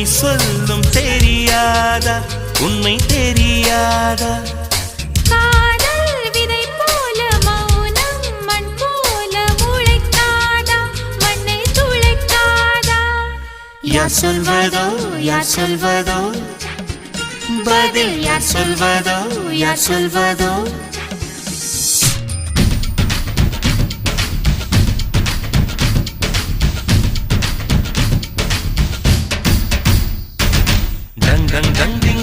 சொல்லும் தெரியாதா? உண்மை தெரியாதா? யார் சொல்வதோ யார் சொல்வதோ? பதில் யார் சொல்வதோ யார் சொல்வதோ? 成肯定